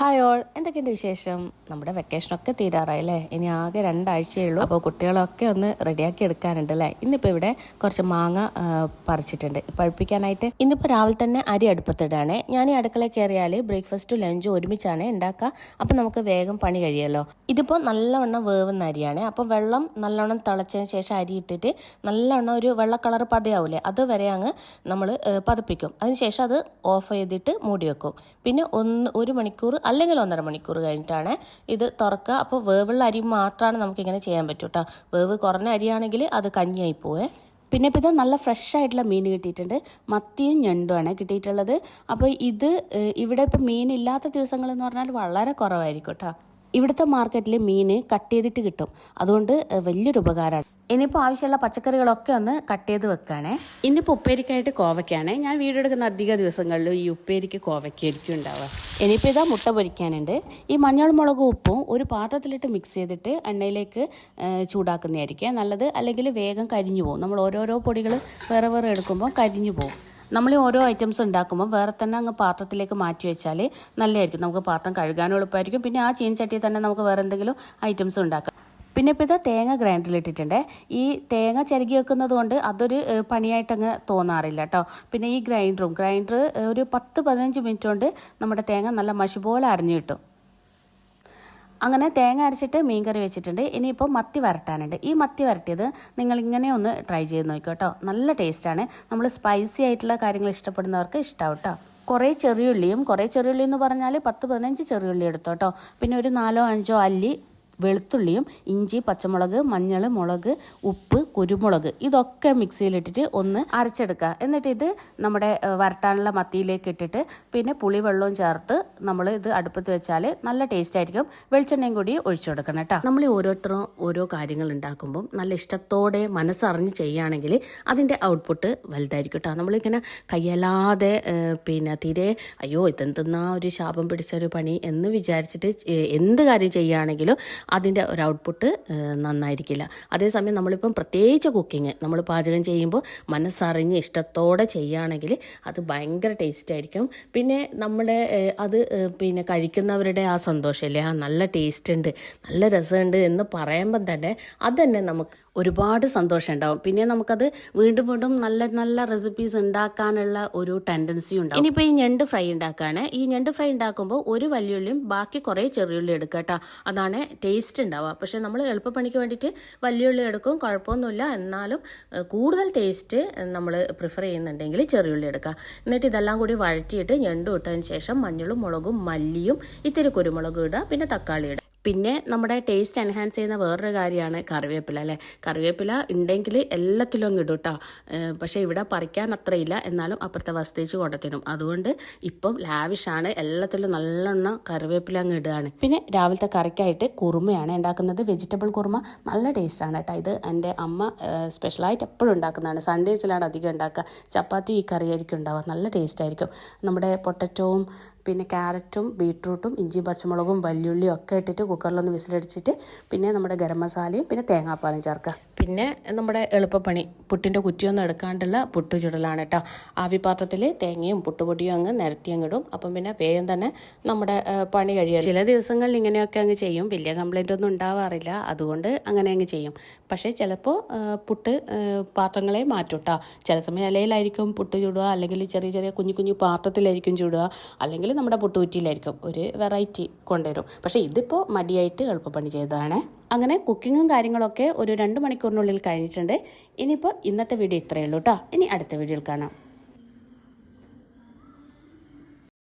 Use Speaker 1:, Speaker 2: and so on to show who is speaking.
Speaker 1: Hi all എന്തൊക്കെയുണ്ട് വിശേഷം? നമ്മുടെ വെക്കേഷനൊക്കെ തീരാറായി അല്ലേ? ഇനി ആകെ രണ്ടാഴ്ചയേ ഉള്ളൂ. അപ്പോൾ കുട്ടികളൊക്കെ ഒന്ന് റെഡിയാക്കി എടുക്കാനുണ്ട് അല്ലേ? ഇന്നിപ്പോൾ ഇവിടെ കുറച്ച് മാങ്ങ പറിച്ചിട്ടുണ്ട്. പഴുപ്പിക്കാനായിട്ട് ഇന്നിപ്പോൾ രാവിലെ തന്നെ അരി അടുപ്പത്തിടാണ്. ഞാൻ ഈ അടുക്കള കയറിയാൽ ബ്രേക്ക്ഫാസ്റ്റും ലഞ്ചും ഒരുമിച്ചാണ് ഉണ്ടാക്കുക അപ്പോൾ നമുക്ക് വേഗം പണി കഴിയല്ലോ. ഇതിപ്പോൾ നല്ലവണ്ണം വേവുന്ന അരിയാണ്. അപ്പോൾ വെള്ളം നല്ലവണ്ണം തിളച്ചതിന് ശേഷം അരി ഇട്ടിട്ട് നല്ലവണ്ണം ഒരു വെള്ള കളർ പതയാവൂലേ? അതുവരെ അങ്ങ് നമ്മൾ പതപ്പിക്കും. അതിനുശേഷം അത് ഓഫ് ചെയ്തിട്ട് മൂടി വെക്കും. പിന്നെ ഒന്ന് ഒരു മണിക്കൂർ അല്ലെങ്കിൽ ഒന്നര മണിക്കൂർ കഴിഞ്ഞിട്ടാണ് ഇത് തുറക്കുക. അപ്പോൾ വേവുള്ള അരി മാത്രമാണ് നമുക്കിങ്ങനെ ചെയ്യാൻ പറ്റൂ കേട്ടോ വേവ് കുറഞ്ഞ അരിയാണെങ്കിൽ അത് കഞ്ഞിയായി പോവേ. പിന്നെ ഇപ്പോൾ ഇത് നല്ല ഫ്രഷ് ആയിട്ടുള്ള മീൻ കിട്ടിയിട്ടുണ്ട്. മത്തിയും ഞണ്ടുമാണ് കിട്ടിയിട്ടുള്ളത്. അപ്പോൾ ഇത് ഇവിടെ ഇപ്പോൾ മീനില്ലാത്ത ദിവസങ്ങളെന്ന് പറഞ്ഞാൽ വളരെ കുറവായിരിക്കും കേട്ടോ ഇവിടുത്തെ മാർക്കറ്റിൽ മീൻ കട്ട് ചെയ്തിട്ട് കിട്ടും. അതുകൊണ്ട് വലിയൊരു ഉപകാരമാണ് ഇനിയിപ്പോൾ ആവശ്യമുള്ള പച്ചക്കറികളൊക്കെ ഒന്ന് കട്ട് ചെയ്ത് വെക്കുകയാണേ ഇന്നിപ്പോൾ ഉപ്പേരിക്കായിട്ട് കോവയ്ക്കാണേ. ഞാൻ വീടെടുക്കുന്ന അധിക ദിവസങ്ങളിലും ഈ ഉപ്പേരിക്ക് കോവയ്ക്കായിരിക്കും ഉണ്ടാവുക. ഇനിയിപ്പോൾ ഇതാ മുട്ട പൊരിക്കാനുണ്ട്. ഈ മഞ്ഞൾ മുളകും ഉപ്പും ഒരു പാത്രത്തിലിട്ട് മിക്സ് ചെയ്തിട്ട് എണ്ണയിലേക്ക് ചൂടാക്കുന്നതായിരിക്കും. നല്ലത് അല്ലെങ്കിൽ വേഗം കരിഞ്ഞു പോകും. നമ്മൾ ഓരോരോ പൊടികൾ വേറെ വേറെ എടുക്കുമ്പോൾ കരിഞ്ഞു പോകും. നമ്മൾ ഓരോ ഐറ്റംസ് ഉണ്ടാക്കുമ്പോൾ വേറെ തന്നെ അങ്ങ് പാത്രത്തിലേക്ക് മാറ്റി വെച്ചാൽ നല്ലതായിരിക്കും. നമുക്ക് പാത്രം കഴുകാനും എളുപ്പമായിരിക്കും. പിന്നെ ആ ചീനച്ചട്ടിയിൽ തന്നെ നമുക്ക് വേറെ എന്തെങ്കിലും ഐറ്റംസ് ഉണ്ടാക്കാം. പിന്നെ ഇപ്പോൾ ഇത് തേങ്ങ ഗ്രൈൻഡറിൽ ഇട്ടിട്ടുണ്ട്. ഈ തേങ്ങ ചിരകി വെക്കുന്നത് കൊണ്ട് അതൊരു പണിയായിട്ടങ്ങ് തോന്നാറില്ല കേട്ടോ പിന്നെ ഈ ഗ്രൈൻഡറും ഗ്രൈൻഡർ ഒരു പത്ത് പതിനഞ്ച് മിനിറ്റ് കൊണ്ട് നമ്മുടെ തേങ്ങ നല്ല മഷി പോലെ അരിഞ്ഞു കിട്ടും. അങ്ങനെ തേങ്ങ അരച്ചിട്ട് മീൻ കറി വെച്ചിട്ടുണ്ട്. ഇനിയിപ്പോൾ മത്തി വരട്ടാനുണ്ട്. ഈ മത്തി വരട്ടിയത് നിങ്ങൾ ഇങ്ങനെ ഒന്ന് ട്രൈ ചെയ്ത് നോക്കിക്കോ കേട്ടോ നല്ല ടേസ്റ്റാണ് നമ്മൾ സ്പൈസി ആയിട്ടുള്ള കാര്യങ്ങൾ ഇഷ്ടപ്പെടുന്നവർക്ക് ഇഷ്ടമാവും കേട്ടോ കുറേ ചെറിയുള്ളിയും കുറേ ചെറിയുള്ളി എന്ന് പറഞ്ഞാൽ പത്ത് പതിനഞ്ച് ചെറിയുള്ളി എടുത്തോ കേട്ടോ പിന്നെ ഒരു നാലോ അഞ്ചോ അല്ലി വെളുത്തുള്ളിയും ഇഞ്ചി പച്ചമുളക് മഞ്ഞൾ മുളക് ഉപ്പ് കുരുമുളക് ഇതൊക്കെ മിക്സിയിലിട്ടിട്ട് ഒന്ന് അരച്ചെടുക്കുക എന്നിട്ട് ഇത് നമ്മുടെ വരട്ടാനുള്ള മത്തിയിലേക്ക് ഇട്ടിട്ട് പിന്നെ പുളിവെള്ളവും ചേർത്ത് നമ്മൾ ഇത് അടുപ്പത്ത് വെച്ചാൽ നല്ല ടേസ്റ്റ് ആയിരിക്കും. വെളിച്ചെണ്ണയും കൂടി ഒഴിച്ചു കൊടുക്കണം കേട്ടോ. നമ്മൾ ഓരോരുത്തരും ഓരോ കാര്യങ്ങൾ ഉണ്ടാക്കുമ്പം നല്ല ഇഷ്ടത്തോടെ മനസ്സറിഞ്ഞ് ചെയ്യുകയാണെങ്കിൽ അതിന്റെ ഔട്ട്പുട്ട് വലുതായിരിക്കും കേട്ടോ. നമ്മളിങ്ങനെ കയ്യല്ലാതെ പിന്നെ തീരെ അയ്യോ ഇതെന്തെന്നാ ഒരു ശാപം പിടിച്ച ഒരു പണി എന്ന് വിചാരിച്ചിട്ട് എന്ത് കാര്യം ചെയ്യുകയാണെങ്കിലും അതിന്റെ ഒരു ഔട്ട്പുട്ട് നന്നായിരിക്കില്ല. അതേസമയം നമ്മളിപ്പം പ്രത്യേകിച്ച് കുക്കിങ് നമ്മൾ പാചകം ചെയ്യുമ്പോൾ മനസ്സറിഞ്ഞ് ഇഷ്ടത്തോടെ ചെയ്യുകയാണെങ്കിൽ അത് ഭയങ്കര ടേസ്റ്റ് ആയിരിക്കും. പിന്നെ നമ്മുടെ അത് പിന്നെ കഴിക്കുന്നവരുടെ ആ സന്തോഷമല്ലേ ആ നല്ല ടേസ്റ്റ് ഉണ്ട് നല്ല രസമുണ്ട് എന്ന് പറയുമ്പം തന്നെ അതന്നെ നമുക്ക് ഒരുപാട് സന്തോഷം ഉണ്ടാവും. പിന്നെ നമുക്കത് വീണ്ടും വീണ്ടും നല്ല നല്ല റെസിപ്പീസ് ഉണ്ടാക്കാനുള്ള ഒരു ടെൻഡൻസി ഉണ്ടാവും. ഇനിയിപ്പോൾ ഈ ഞണ്ട് ഫ്രൈ ഉണ്ടാക്കുകയാണ് ഈ ഞണ്ട് ഫ്രൈ ഉണ്ടാക്കുമ്പോൾ ഒരു വലിയുള്ളിയും ബാക്കി കുറേ ചെറിയുള്ളി എടുക്കുക കേട്ടോ. അതാണ് ടേസ്റ്റ് ഉണ്ടാവുക. പക്ഷെ നമ്മൾ എളുപ്പപ്പണിക്ക് വേണ്ടിയിട്ട് വലിയുള്ളി എടുക്കും കുഴപ്പമൊന്നുമില്ല. എന്നാലും കൂടുതൽ ടേസ്റ്റ് നമ്മൾ പ്രിഫർ ചെയ്യുന്നുണ്ടെങ്കിൽ ചെറിയുള്ളി എടുക്കുക. എന്നിട്ട് ഇതെല്ലാം കൂടി വഴറ്റിയിട്ട് ഞണ്ടും ഇട്ടതിന് ശേഷം മഞ്ഞളും മുളകും മല്ലിയും ഇത്തിരി കുരുമുളകും ഇടുക. പിന്നെ തക്കാളി ഇടുക. പിന്നെ നമ്മുടെ ടേസ്റ്റ് എൻഹാൻസ് ചെയ്യുന്ന വേറൊരു കാര്യമാണ് കറിവേപ്പില അല്ലേ? കറിവേപ്പില ഉണ്ടെങ്കിൽ എല്ലാത്തിലും അങ്ങ് ഇടും കേട്ടോ പക്ഷേ ഇവിടെ പറിക്കാൻ അത്രയില്ല എന്നാലും അപ്പുറത്തെ വസ്തേച്ച് കൊണ്ടത്തിനും അതുകൊണ്ട് ഇപ്പം ലാവിഷാണ് എല്ലാത്തിലും നല്ലെണ്ണം കറിവേപ്പില അങ്ങ് ഇടുകയാണ്. പിന്നെ രാവിലത്തെ കറിക്കായിട്ട് കുറുമയാണ് ഉണ്ടാക്കുന്നത്. വെജിറ്റബിൾ കുറുമ നല്ല ടേസ്റ്റാണ് കേട്ടോ ഇത് എന്റെ അമ്മ സ്പെഷ്യലായിട്ട് എപ്പോഴും ഉണ്ടാക്കുന്നതാണ്. സൺഡേസിലാണ് അധികം ഉണ്ടാക്കുക. ചപ്പാത്തി ഈ കറിയായിരിക്കും ഉണ്ടാവുക. നല്ല ടേസ്റ്റ് ആയിരിക്കും. നമ്മുടെ പൊട്ടറ്റോവും പിന്നെ ക്യാരറ്റും ബീട്രൂട്ടും ഇഞ്ചിയും പച്ചമുളകും വല്യുള്ളിയും ഒക്കെ ഇട്ടിട്ട് കുക്കറിലൊന്ന് വിസിലടിച്ചിട്ട് പിന്നെ നമ്മുടെ ഗരം മസാലയും പിന്നെ തേങ്ങാപ്പാലും ചേർക്കുക. പിന്നെ നമ്മുടെ എളുപ്പപ്പണി പുട്ടിന്റെ കുറ്റിയൊന്നും എടുക്കാണ്ടുള്ള പുട്ട് ചുടലാണ് കേട്ടോ ആവിപാത്രത്തിൽ തേങ്ങയും പുട്ടുപൊടിയും അങ്ങ് നിരത്തി അങ്ങ് ഇടും. അപ്പം പിന്നെ വേഗം തന്നെ നമ്മുടെ പണി കഴിയും ചില ദിവസങ്ങളിൽ ഇങ്ങനെയൊക്കെ അങ്ങ് ചെയ്യും. വലിയ കംപ്ലൈന്റ് ഒന്നും ഉണ്ടാവാറില്ല. അതുകൊണ്ട് അങ്ങനെ അങ്ങ് ചെയ്യും. പക്ഷേ ചിലപ്പോൾ പുട്ട് പാത്രങ്ങളെ മാറ്റും കേട്ടോ ചില സമയം ഇലയിലായിരിക്കും പുട്ട് ചുടുക. അല്ലെങ്കിൽ ചെറിയ ചെറിയ കുഞ്ഞു കുഞ്ഞു പാത്രത്തിലായിരിക്കും ചുടുക. അല്ലെങ്കിൽ നമ്മുടെ പുട്ടുകുറ്റിയിലായിരിക്കും ഒരു വെറൈറ്റി കൊണ്ടുവരും. പക്ഷേ ഇതിപ്പോൾ മടിയായിട്ട് എളുപ്പപ്പണി ചെയ്തതാണ്. അങ്ങനെ കുക്കിങ്ങും കാര്യങ്ങളൊക്കെ ഒരു രണ്ട് മണിക്കൂറിനുള്ളിൽ കഴിഞ്ഞിട്ടുണ്ട്. ഇനിയിപ്പോൾ ഇന്നത്തെ വീഡിയോ ഇത്രയേ ഉള്ളൂ കേട്ടോ ഇനി അടുത്ത വീഡിയോയിൽ കാണാം.